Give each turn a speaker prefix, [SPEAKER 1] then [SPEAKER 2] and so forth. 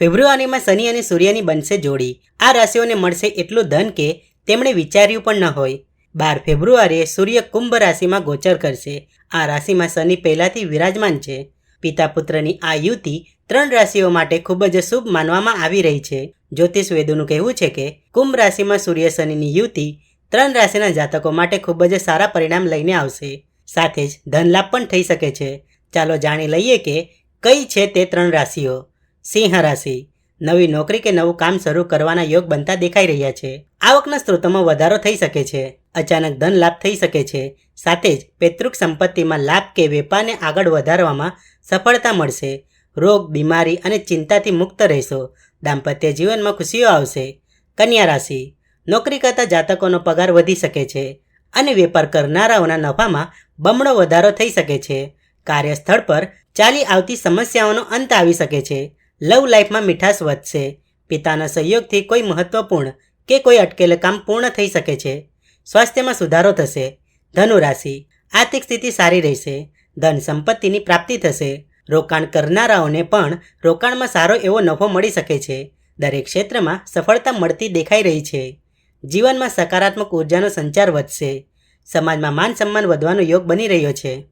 [SPEAKER 1] ફેબ્રુઆરીમાં શનિ અને સૂર્યની બનશે જોડી. આ રાશિઓને મળશે એટલું ધન કે તેમણે વિચાર્યું પણ ન હોય. બાર ફેબ્રુઆરીએ સૂર્ય કુંભ રાશિમાં ગોચર કરશે. આ રાશિમાં શનિ પહેલાથી વિરાજમાન છે. પિતા પુત્રની આ યુતિ ત્રણ રાશિઓ માટે ખૂબ જ શુભ માનવામાં આવી રહી છે. જ્યોતિષ વેદોનું કહેવું છે કે કુંભ રાશિમાં સૂર્ય શનિની યુતિ ત્રણ રાશિના જાતકો માટે ખૂબ જ સારા પરિણામ લઈને આવશે. સાથે જ ધનલાભ પણ થઈ શકે છે. ચાલો જાણી લઈએ કે કઈ છે તે ત્રણ રાશિઓ. સિંહ રાશિ નવી નોકરી કે નવું કામ શરૂ કરવાના યોગ બનતા દેખાઈ રહ્યા છે. આવકના સ્ત્રોતોમાં વધારો થઈ શકે છે. અચાનક ધન લાભ થઈ શકે છે. સાથે જ પૈતૃક સંપત્તિમાં લાભ કે વેપારને આગળ વધારવામાં સફળતા મળશે. રોગ, બીમારી અને ચિંતાથી મુક્ત રહેશો. દાંપત્ય જીવનમાં ખુશીઓ આવશે. કન્યા રાશિ, નોકરી કરતા જાતકોનો પગાર વધી શકે છે અને વેપાર કરનારાઓના નફામાં બમણો વધારો થઈ શકે છે. કાર્યસ્થળ પર ચાલી આવતી સમસ્યાઓનો અંત આવી શકે છે. લવ લાઈફમાં મીઠાશ વધશે. પિતાના સહયોગથી કોઈ મહત્વપૂર્ણ કે કોઈ અટકેલ કામ પૂર્ણ થઈ શકે છે. સ્વાસ્થ્યમાં સુધારો થશે. ધનુ રાશિ. આર્થિક સ્થિતિ સારી રહેશે. ધન સંપત્તિની પ્રાપ્તિ થશે. રોકાણ કરનારાઓને પણ રોકાણમાં સારો એવો નફો મળી શકે છે. દરેક ક્ષેત્રમાં સફળતા મળતી દેખાઈ રહી છે. જીવનમાં સકારાત્મક ઉર્જાનો સંચાર વધશે. સમાજમાં માન સન્માન વધવાનો યોગ બની રહ્યો છે.